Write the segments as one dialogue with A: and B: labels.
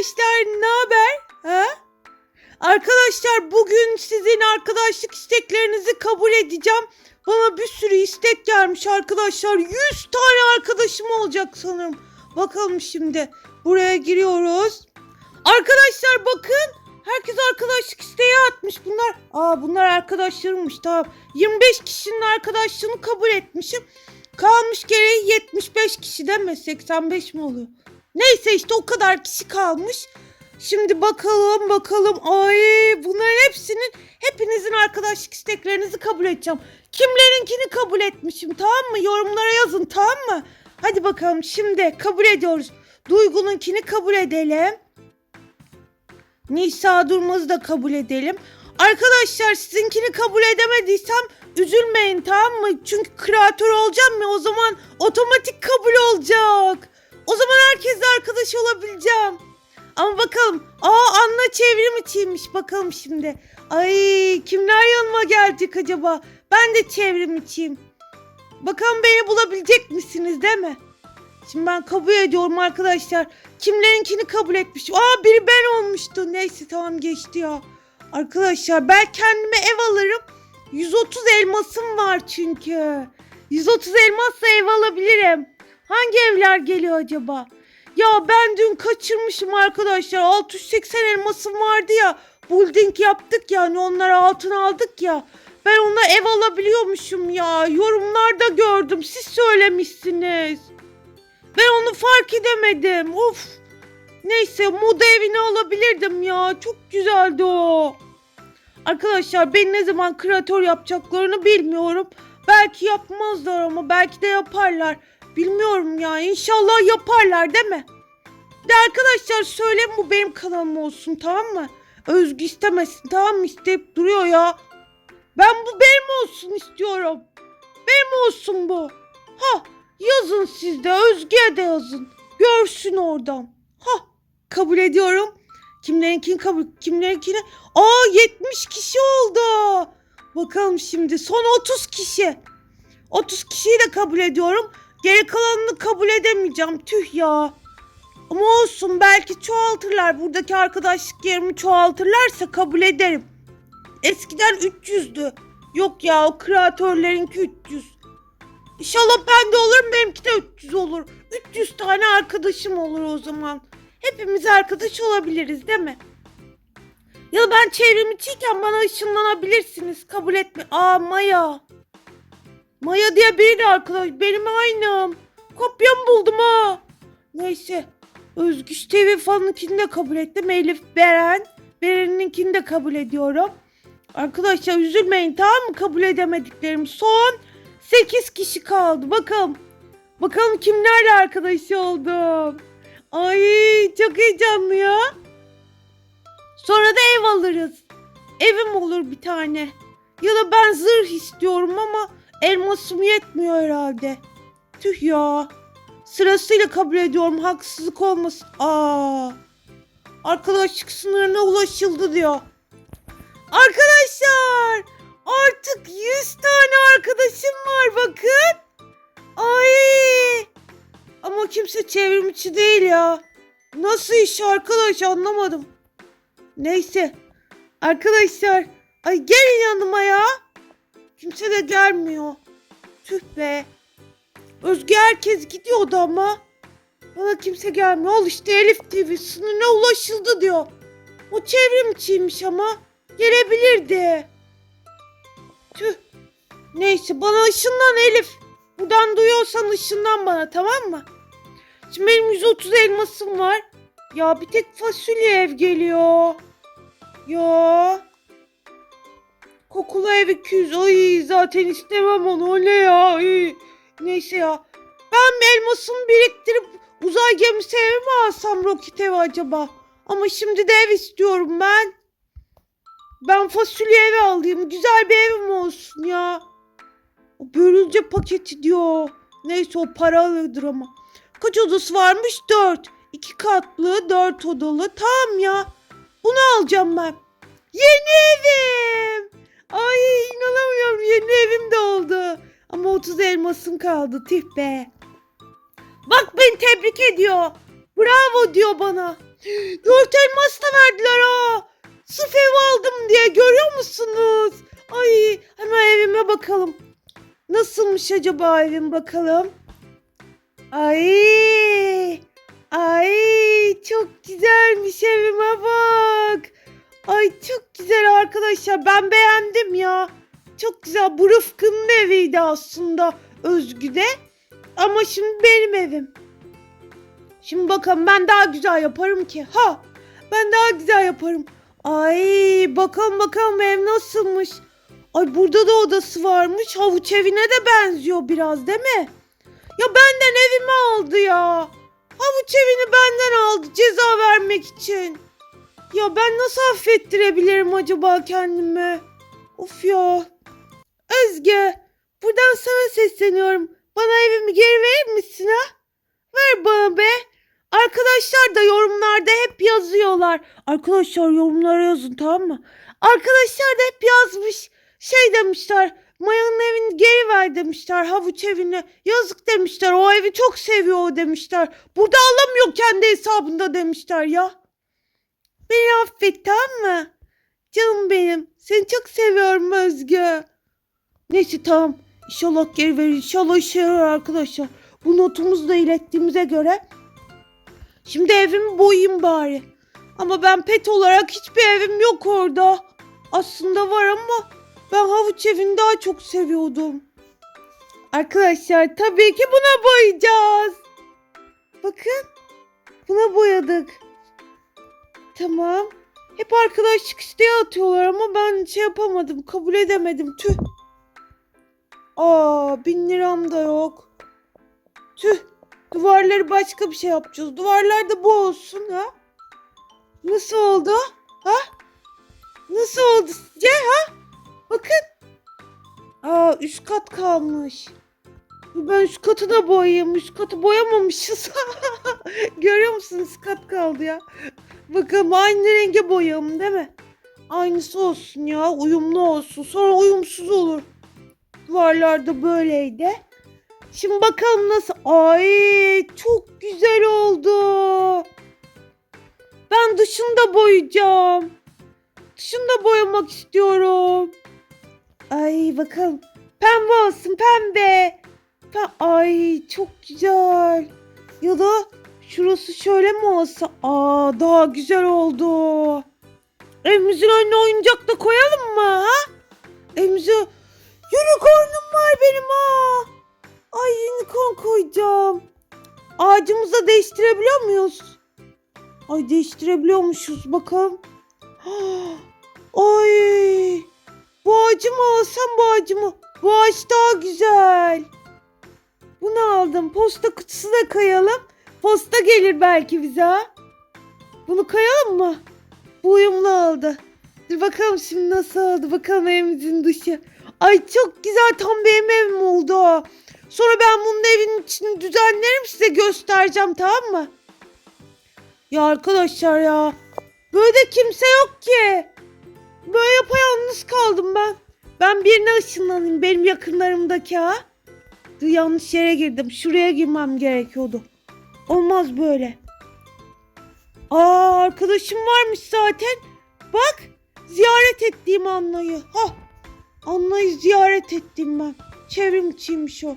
A: arkadaşlar ne haber? Ha? Arkadaşlar bugün sizin arkadaşlık isteklerinizi kabul edeceğim. Bana bir sürü istek gelmiş arkadaşlar. 100 tane arkadaşım olacak sanırım. Bakalım şimdi. Buraya giriyoruz. Arkadaşlar bakın. Herkes arkadaşlık isteği atmış. Bunlar aa bunlar arkadaşlarımmış tamam. 25 kişinin arkadaşlığını kabul etmişim. Kalmış gereği 75 kişi değil mi? 85 mi oluyor? Neyse işte o kadar kişi kalmış. Şimdi bakalım bakalım. Ay bunların hepsinin hepinizin arkadaşlık isteklerinizi kabul edeceğim. Kimlerinkini kabul etmişim tamam mı? Yorumlara yazın tamam mı? Hadi bakalım şimdi kabul ediyoruz. Duygu'nunkini kabul edelim. Nisa Durmaz'ı da kabul edelim. Arkadaşlar sizinkini kabul edemediysem üzülmeyin tamam mı? Çünkü kreatör olacağım ya o zaman otomatik kabul olacak. O zaman herkesle arkadaş olabileceğim. Ama bakalım. Aa Anna çevrim içiymiş. Bakalım şimdi. Ay kimler yanıma gelecek acaba? Ben de çevrim içiyim. Bakalım beni bulabilecek misiniz değil mi? Şimdi ben kabul ediyorum arkadaşlar. Kimlerinkini kabul etmiş. Aa biri ben olmuştu. Neyse tamam geçti ya. Arkadaşlar ben kendime ev alırım. 130 elmasım var çünkü. 130 elmasla ev alabilirim. Hangi evler geliyor acaba? Ya ben dün kaçırmışım arkadaşlar. 680 elmasım vardı ya. Building yaptık yani onlara altın aldık ya. Ben ona ev alabiliyormuşum ya. Yorumlarda gördüm. Siz söylemişsiniz. Ben onu fark edemedim. Of. Neyse moda evini alabilirdim ya. Çok güzeldi o. Arkadaşlar ben ne zaman kreatör yapacaklarını bilmiyorum. Belki yapmazlar ama belki de yaparlar. Bilmiyorum ya. İnşallah yaparlar değil mi? De arkadaşlar söyle bu benim kanalım olsun tamam mı? Özgü istemesin tamam mı? İsteyip duruyor ya. Ben bu benim olsun istiyorum. Benim olsun bu. Ha yazın siz de Özge'ye de yazın. Görsün oradan. Ha kabul ediyorum. Kimlerinkini kabul kimlerinkini. Aa 70 kişi oldu. Bakalım şimdi son 30 kişi. 30 kişiyi de kabul ediyorum. Geri kalanını kabul edemeyeceğim. Tüh ya. Ama olsun belki çoğaltırlar. Buradaki arkadaşlık yerimi çoğaltırlarsa kabul ederim. Eskiden 300'dü. Yok ya o kreatörlerinki 300. İnşallah ben de olurum benimki de 300 olur. 300 tane arkadaşım olur o zaman. Hepimiz arkadaş olabiliriz değil mi? Ya ben çevrim içiyken bana ışınlanabilirsiniz. Kabul etme. Aa Maya. Maya diye biri arkadaş. Benim aynım. Kopyam buldum ha. Neyse. Özgüç TV falanınkini de kabul ettim. Elif Beren. Beren'inkini de kabul ediyorum. Arkadaşlar üzülmeyin tamam mı kabul edemediklerim. Son 8 kişi kaldı. Bakalım. Bakalım kimlerle arkadaş oldum. Ay çok heyecanlı ya. Sonra da ev alırız. Evim olur bir tane. Ya da ben zırh istiyorum ama elmasım yetmiyor herhalde. Tüh ya. Sırasıyla kabul ediyorum haksızlık olmasın. Aa. Arkadaşlık sınırına ulaşıldı diyor. Arkadaşlar artık 100 tane arkadaşım var bakın. Ay. Ama kimse çevrimiçi değil ya. Nasıl iş arkadaş anlamadım. Neyse. Arkadaşlar. Ay gelin yanıma ya. Kimse de gelmiyor. Tüh be. Özge herkes gidiyordu ama. Bana kimse gelmiyor. Al işte Elif TV sınırına ulaşıldı diyor. O çevrimçiymiş ama. Gelebilirdi. Tüh. Neyse bana ışınlan Elif. Buradan duyuyorsan ışından bana tamam mı? Şimdi benim 130 elmasım var. Ya bir tek fasulye ev geliyor. Ya. Kokulu ev 200. Ay zaten istemem onu. O ne ya? Ay. Neyse ya. Ben elmasımı biriktirip uzay gemisi evi mi alsam roket evi acaba? Ama şimdi de ev istiyorum ben. Ben fasulye evi alayım. Güzel bir evim olsun ya. O börülce paketi diyor. Neyse o paralıdır ama. Kaç odası varmış? Dört. İki katlı, dört odalı. Tamam ya. Bunu alacağım ben. Yeni evim. Ay inanamıyorum. Yeni evim de oldu. Ama 30 elmasım kaldı. Tih be. Bak beni tebrik ediyor. Bravo diyor bana. Dört elmas da verdiler ha. Sırf ev aldım diye görüyor musunuz? Ay hemen evime bakalım. Nasılmış acaba evim bakalım. Ay ay çok arkadaşlar ben beğendim ya. Çok güzel bu Rıfkı'nın eviydi aslında Özgü'de. Ama şimdi benim evim. Şimdi bakın ben daha güzel yaparım ki. Ha ben daha güzel yaparım. Ay bakalım bakalım ev nasılmış. Ay burada da odası varmış. Havuç evine de benziyor biraz değil mi? Ya benden evimi aldı ya. Havuç evini benden aldı ceza vermek için. Ya ben nasıl affettirebilirim acaba kendimi? Of ya. Özge buradan sana sesleniyorum. Bana evimi geri verir misin ha? Ver bana be. Arkadaşlar da yorumlarda hep yazıyorlar. Arkadaşlar yorumlara yazın tamam mı? Arkadaşlar da hep yazmış. Şey demişler. Maya'nın evini geri ver demişler. Havuç evini. Yazık demişler. O evi çok seviyor demişler. Burada alamıyor kendi hesabında demişler ya. Beni affet tamam mı? Canım benim. Seni çok seviyorum Özgü. Neyse tamam. İnşallah geri verir. İnşallah işe yarar arkadaşlar. Bu notumuzu da ilettiğimize göre. Şimdi evimi boyayayım bari. Ama ben pet olarak hiçbir evim yok orada. Aslında var ama ben havuç evini daha çok seviyordum. Arkadaşlar tabii ki buna boyayacağız. Bakın. Buna boyadık. Tamam. Hep arkadaşlık isteği atıyorlar ama ben şey yapamadım. Kabul edemedim. Tüh. Aa bin liram da yok. Tüh. Duvarları başka bir şey yapacağız. Duvarlar da bu olsun ha. Nasıl oldu? Ha? Nasıl oldu sizce ha? Bakın. Aa üst kat kalmış. Ben üst katı da boyayayım. Üst katı boyamamışız. Görüyor musunuz? Üst kat kaldı ya. Bakalım aynı renge boyayalım değil mi? Aynısı olsun ya. Uyumlu olsun. Sonra uyumsuz olur. Duvarlarda böyleydi. Şimdi bakalım nasıl. Ay çok güzel oldu. Ben dışını da boyayacağım. Dışını da boyamak istiyorum. Ay bakalım. Pembe olsun pembe. Pe- Ay çok güzel. Ya da şurası şöyle mi olsa? Aa daha güzel oldu. Evimizin önüne oyuncak da koyalım mı ha? Evimize unicornum var benim ha. Ay unicorn koyacağım. Ağacımızı da değiştirebiliyor muyuz? Ay değiştirebiliyormuşuz bakalım. Ay bu ağacı mı alsam bu ağacı mı? Bu ağaç daha güzel. Bunu aldım. Posta kutusu da koyalım. Posta gelir belki bize ha. Bunu koyalım mı? Bu uyumlu oldu. Dur bakalım şimdi nasıl oldu. Bakalım evimizin dışı. Ay çok güzel tam benim evim oldu. Sonra ben bunun evin içini düzenlerim size göstereceğim tamam mı? Ya arkadaşlar ya. Böyle de kimse yok ki. Böyle yapayalnız kaldım ben. Ben birine ışınlanayım benim yakınlarımdaki ha. Dur yanlış yere girdim. Şuraya girmem gerekiyordu. Olmaz böyle. Aa arkadaşım varmış zaten. Bak ziyaret ettiğim Anna'yı. Ha Anna'yı ziyaret ettim ben. Çevrimçiymiş o.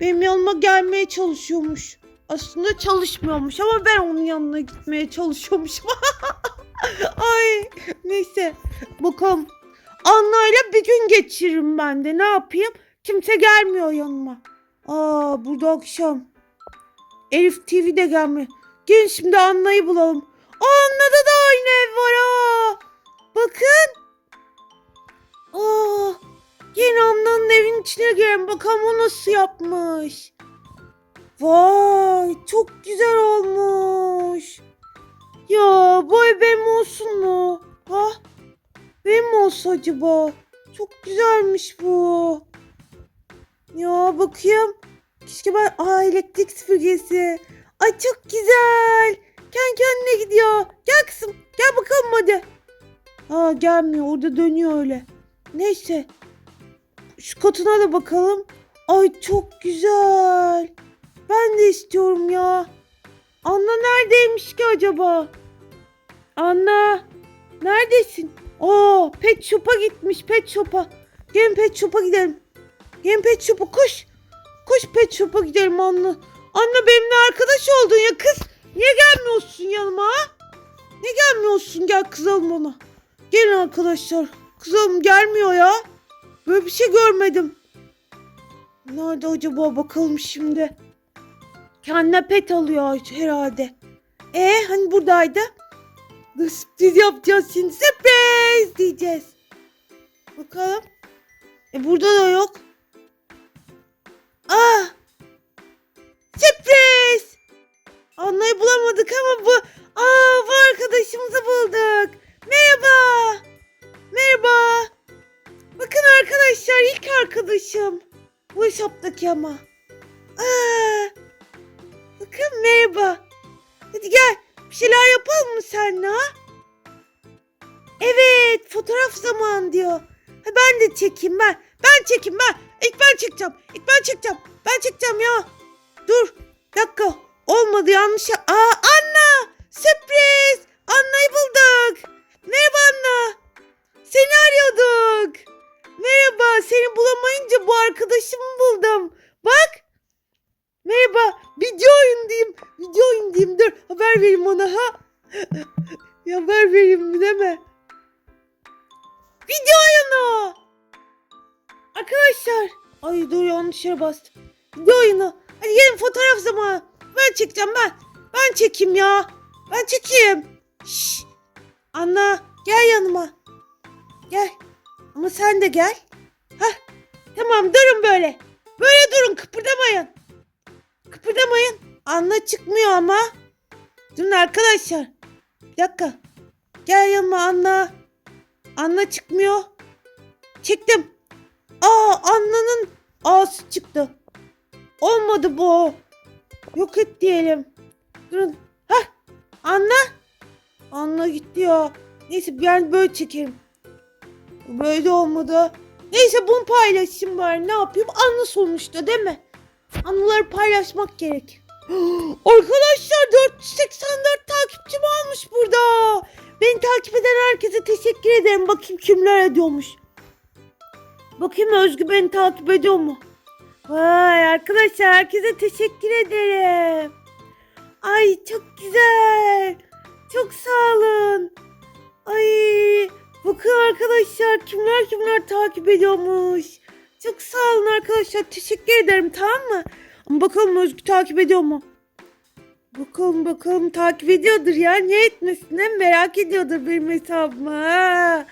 A: Benim yanıma gelmeye çalışıyormuş. Aslında çalışmıyormuş ama ben onun yanına gitmeye çalışıyormuşum. Ay neyse bakalım. Anna'yla bir gün geçiririm ben de ne yapayım? Kimse gelmiyor yanıma. Aa burada akşam. Elif TV de gelmiyor. Gelin şimdi Anna'yı bulalım. Anna'da da aynı ev var ha. Bakın. Aa, yine Anna'nın evin içine girelim. Bakalım o nasıl yapmış. Vay çok güzel olmuş. Ya bu ev benim olsun mu? Ha? Benim olsa acaba? Çok güzelmiş bu. Ya bakayım. Keşke ben... Aa elektrik süpürgesi. Ay çok güzel. Kendi kendine gidiyor. Gel kızım. Gel bakalım hadi. Aa gelmiyor. Orada dönüyor öyle. Neyse. Şu katına da bakalım. Ay çok güzel. Ben de istiyorum ya. Anna neredeymiş ki acaba? Anna neredesin? Oo pet shop'a gitmiş pet shop'a. Gelin pet shop'a gidelim. Gelin pet shop'a koş. Koş pet shop'a gidelim Anna. Anna benimle arkadaş oldun ya kız. Niye gelmiyorsun yanıma? Niye gelmiyorsun gel kızalım bana. Gelin arkadaşlar. Kızalım gelmiyor ya. Böyle bir şey görmedim. Nerede acaba bakalım şimdi. Kendine pet alıyor herhalde. E hani buradaydı? Sürpriz yapacağız şimdi. Sürpriz diyeceğiz. Bakalım. E burada da yok. Aa! Sürpriz! Anlayı bulamadık ama bu... Aa bu arkadaşımızı bulduk. Merhaba. Merhaba. Bakın arkadaşlar ilk arkadaşım. Bu hesaptaki ama. Aa, bakın merhaba. Hadi gel bir şeyler yapalım mı seninle ha? Evet fotoğraf zaman diyor. Ha, ben de çekeyim ben. Ben çekeyim ben. İlk ben çekeceğim. İlk ben çekeceğim. Ben çekeceğim ya. Dur. Dakika. Olmadı yanlış. ya- Aa Anna. Sürpriz. Anna'yı bulduk. Merhaba Anna. Seni arıyorduk. Merhaba. Seni bulamayınca bu arkadaşımı buldum. Bak. Merhaba. Video oyun diyeyim. Video oyun diyeyim. Dur. Haber vereyim ona ha. Ya haber vereyim mi? Video oyunu. Arkadaşlar. Ay dur yanlış yere bastım. Video oyunu. Hadi gelin fotoğraf zamanı. Ben çekeceğim ben. Ben çekeyim ya. Ben çekeyim. Şşş. Anna gel yanıma. Gel. Ama sen de gel. Hah. Tamam durun böyle. Böyle durun kıpırdamayın. Kıpırdamayın. Anna çıkmıyor ama. Durun arkadaşlar. Bir dakika. Gel yanıma Anna. Anna çıkmıyor. Çektim. Aa Anna'nın ağzı çıktı. Olmadı bu. Yok et diyelim. Durun. Hah. Anna. Anna gitti ya. Neyse ben böyle çekerim. Böyle olmadı. Neyse bunu paylaşayım bari. Ne yapayım? Anla sonuçta değil mi? Anıları paylaşmak gerek. Arkadaşlar 484 takipçim olmuş burada. Beni takip eden herkese teşekkür ederim. Bakayım kimler ediyormuş. Bakayım Özgü beni takip ediyor mu? Vay arkadaşlar herkese teşekkür ederim. Ay çok güzel. Çok sağ olun. Ay bakın arkadaşlar kimler kimler takip ediyormuş. Çok sağ olun arkadaşlar. Teşekkür ederim tamam mı? Ama bakalım Özgü takip ediyor mu? Bakalım bakalım takip ediyordur ya. Niye etmesin merak ediyordur benim hesabımı. ha.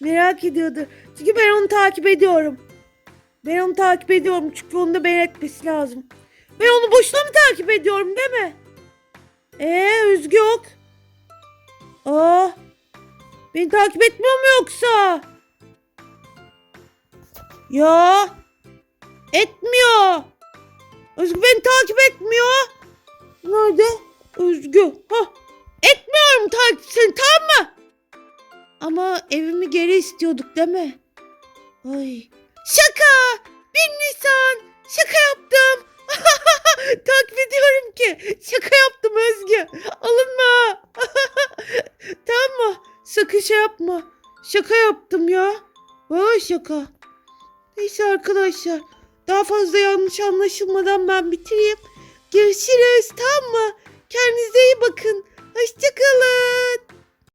A: Merak ediyordur. Çünkü ben onu takip ediyorum. Ben onu takip ediyorum çünkü onu da ben etmesi lazım. Ben onu boşuna mı takip ediyorum değil mi? Ee Özgü yok. Aa, beni takip etmiyor mu yoksa? Ya etmiyor. Özgü beni takip etmiyor. Nerede? Özgü. Hah. Etmiyorum takip seni tamam mı? Ama evimi geri istiyorduk değil mi? Ay. Şaka! Bir Nisan! Şaka yaptım! takip ediyorum ki. Şaka yaptım Özgü. Alınma. tamam mı? Sakın şey yapma. Şaka yaptım ya. Vay şaka. Neyse arkadaşlar. Daha fazla yanlış anlaşılmadan ben bitireyim. Görüşürüz tamam mı? Kendinize iyi bakın.